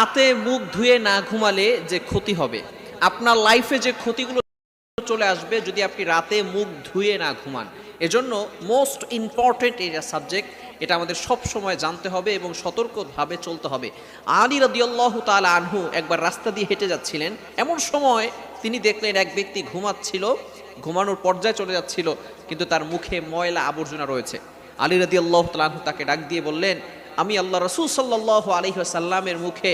রাতে মুখ ধুয়ে না ঘুমালে যে ক্ষতি হবে। আপনার লাইফে যে ক্ষতিগুলো চলে আসবে যদি আপনি রাতে মুখ ধুয়ে না ঘুমান। এজন্য মোস্ট ইম্পর্টেন্ট এটা সাবজেক্ট এটা আমাদের সব সময় জানতে হবে এবং সতর্কভাবে চলতে হবে। আলী রদিয়াল্লাহ তাল আনহু একবার রাস্তা দিয়ে হেঁটে যাচ্ছিলেন। এমন সময় তিনি দেখলেন এক ব্যক্তি ঘুমাচ্ছিল, ঘুমানোর পর্যায়ে চলে যাচ্ছিল, কিন্তু তার মুখে ময়লা আবর্জনা রয়েছে। আলী রদি আল্লাহ আনহু তাকে ডাক দিয়ে বললেন আমি আল্লাহ রসুল সাল্লাহ আলহিহাসাল্লামের মুখে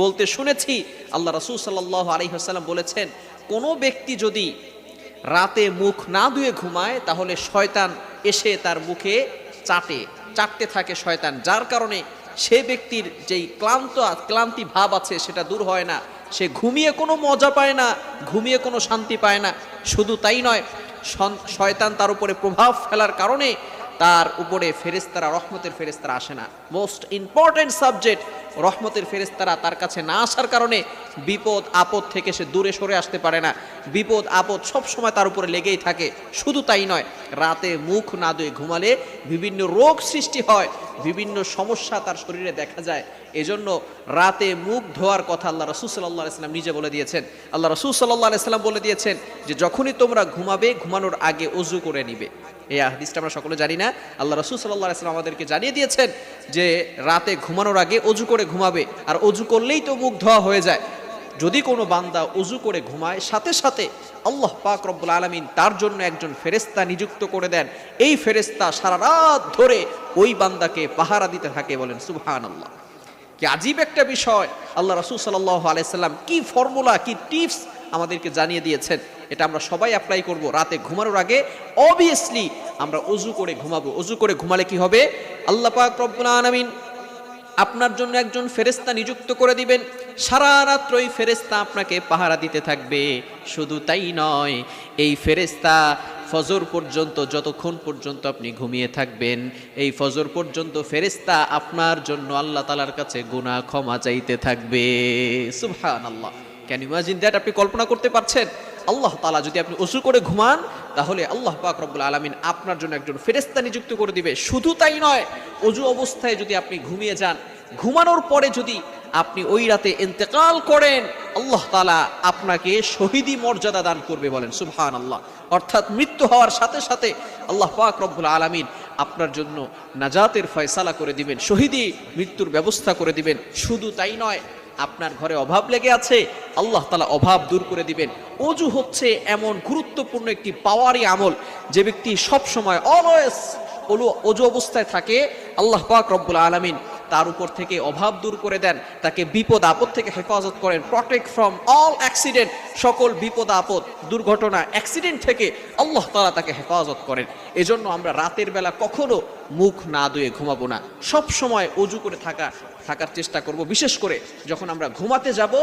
বলতে শুনেছি, আল্লাহ রসুল সাল্লাহ আলহিহাসাল্লাম বলেছেন, কোনো ব্যক্তি যদি রাতে মুখ না ধুয়ে ঘুমায়, তাহলে শয়তান এসে তার মুখে চাটে, চাটতে থাকে শয়তান। যার কারণে সে ব্যক্তির যেই ক্লান্ত, ক্লান্তি ভাব আছে সেটা দূর হয় না। সে ঘুমিয়ে কোনো মজা পায় না, ঘুমিয়ে কোনো শান্তি পায় না। শুধু তাই নয় শয়তান তার উপরে প্রভাব ফেলার কারণে তার উপরে ফেরেস্তারা রহমতের ফেরেস্তারা আসে না। মোস্ট ইম্পর্টেন্ট সাবজেক্ট রহমতের ফেরেস্তারা তার কাছে না আসার কারণে বিপদ, আপদ থেকে সে দূরে সরে আসতে পারে না। বিপদ, আপদ সব সময় তার উপরে লেগেই থাকে। শুধু তাই নয়, রাতে মুখ না ধুয়ে ঘুমালে বিভিন্ন রোগ সৃষ্টি হয়, বিভিন্ন সমস্যা তার শরীরে দেখা যায়। এজন্য রাতে মুখ ধোয়ার কথা আল্লাহ রসুল সাল্লাহ ইসলাম নিজে বলে দিয়েছেন। আল্লাহ রসুল সাল্লাহ ইসলাম বলে দিয়েছেন যে, যখনই তোমরা ঘুমাবে, ঘুমানোর আগে অজু করে নিবে। এই হাদিসটা আমরা সকলে জানি না। আল্লাহ রসুল সাল্লাহ ইসলাম আমাদেরকে জানিয়ে দিয়েছেন যে রাতে ঘুমানোর আগে অজু করে ঘুমাবে, আর অজু করলেই তো মুখ ধোয়া হয়ে যায়। যদি কোনো বান্দা অজু করে ঘুমায়, সাথে সাথে আল্লাহ পাক রব্বুল আলমিন তার জন্য একজন ফেরেস্তা নিযুক্ত করে দেন। এই ফেরেস্তা সারা রাত ধরে ওই বান্দাকে পাহারা দিতে থাকে বলেন সুবহান আল্লাহ কি আজীব একটা বিষয়। আল্লাহ রসুল সাল্লাহ আলাইসাল্লাম কি ফর্মুলা, কি টিপস আমাদেরকে জানিয়ে দিয়েছেন, এটা আমরা সবাই অ্যাপ্লাই করব। রাতে ঘুমানোর আগে অবভিয়াসলি আমরা অজু করে ঘুমাবো। অজু করে ঘুমালে কি হবে? আল্লাহ পাক রব্বুল আলামিন আপনার জন্য একজন ফেরেস্তা নিযুক্ত করে দিবেন। সারা রাত্র ওই ফেরেস্তা আপনাকে পাহারা দিতে থাকবে। শুধু তাই নয়, এই ফেরেস্তা ফজর পর্যন্ত, যতক্ষণ পর্যন্ত আপনি ঘুমিয়ে থাকবেন, এই ফজর পর্যন্ত ফেরেস্তা আপনার জন্য আল্লাহ তালার কাছে গুনাহ ক্ষমা চাইতে থাকবে। সুবহান আল্লাহ ক্যান ইমাজিন দ্যাট আপনি কল্পনা করতে পারছেন? আল্লাহ তালা যদি আপনি অসু করে ঘুমান, তাহলে আল্লাহ পাক রব্বুল আলমিন আপনার জন্য একজন ফেরেস্তা নিযুক্ত করে দিবে। শুধু তাই নয়, অজু অবস্থায় যদি আপনি ঘুমিয়ে যান, ঘুমানোর পরে যদি আপনি ওই রাতে ইন্তেকাল করেন, আল্লাহ তালা আপনাকে শহীদি মর্যাদা দান করবে বলেন সুবহান আল্লাহ অর্থাৎ মৃত্যু হওয়ার সাথে সাথে আল্লাহ পাক রব্বুল আলমিন আপনার জন্য নাজাতের ফয়সালা করে দিবেন, শহীদি মৃত্যুর ব্যবস্থা করে দিবেন। শুধু তাই নয় আপনার ঘরে অভাব লেগে আছে, আল্লাহ তালা অভাব দূর করে দিবেন। অজু হচ্ছে এমন গুরুত্বপূর্ণ একটি পাওয়ারি আমল। যে ব্যক্তি সব সময় অলওয়েজ অজু অবস্থায় থাকে, আল্লাহ পাক রব্বুল আলমিন তার উপর থেকে অভাব দূর করে দেন, তাকে বিপদ আপদ থেকে হেফাজত করেন প্রটেক্ট ফ্রম অল অ্যাক্সিডেন্ট সকল বিপদ আপদ, দুর্ঘটনা অ্যাক্সিডেন্ট থেকে আল্লাহ তালা তাকে হেফাজত করেন। এজন্য আমরা রাতের বেলা কখনো মুখ না ধুয়ে ঘুমাবো না। সব সময় অজু করে থাকা থাকার চেষ্টা করব। বিশেষ করে যখন আমরা ঘুমাতে যাব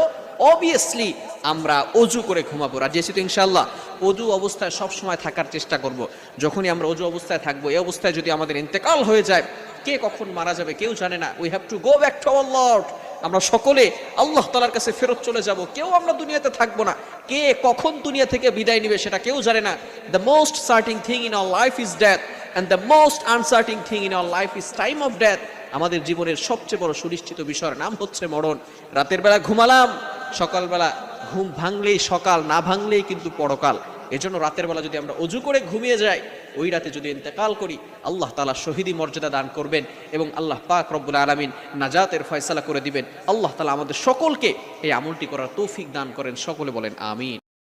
অবভিয়াসলি আমরা অজু করে ঘুমাবো। রাজি আছি তো ইনশাল্লাহ অজু অবস্থায় সব সময় থাকার চেষ্টা করব। যখনই আমরা অজু অবস্থায় থাকব, এই অবস্থায় যদি আমাদের ইন্তেকাল হয়ে যায়, কে কখন মারা যাবে কেউ জানে না। We have to go back to our lord আমরা সকলে আল্লাহ তালার কাছে ফেরত চলে যাব। কেউ আমরা দুনিয়াতে থাকব না। কে কখন দুনিয়া থেকে বিদায় নিবে সেটা কেউ জানে না। The most certain thing in our life is death and the most uncertain thing in our life is time of death আমাদের জীবনের সবচেয়ে বড় সুনিশ্চিত বিষয়ের নাম হচ্ছে মরণ। রাতের বেলা ঘুমালাম, সকালবেলা ঘুম ভাঙলেই সকাল, না ভাঙলেই কিন্তু পরকাল। এজন্য রাতের বেলা যদি আমরা অজু করে ঘুমিয়ে যাই, ওই রাতে যদি ইন্তেকাল করি, আল্লাহ তালা শহীদি মর্যাদা দান করবেন এবং আল্লাহ পাক রব্বুল আলমিন নাজাতের ফয়সালা করে দিবেন। আল্লাহ তালা আমাদের সকলকে এই আমলটি করার তৌফিক দান করেন। সকলে বলেন, আমিন।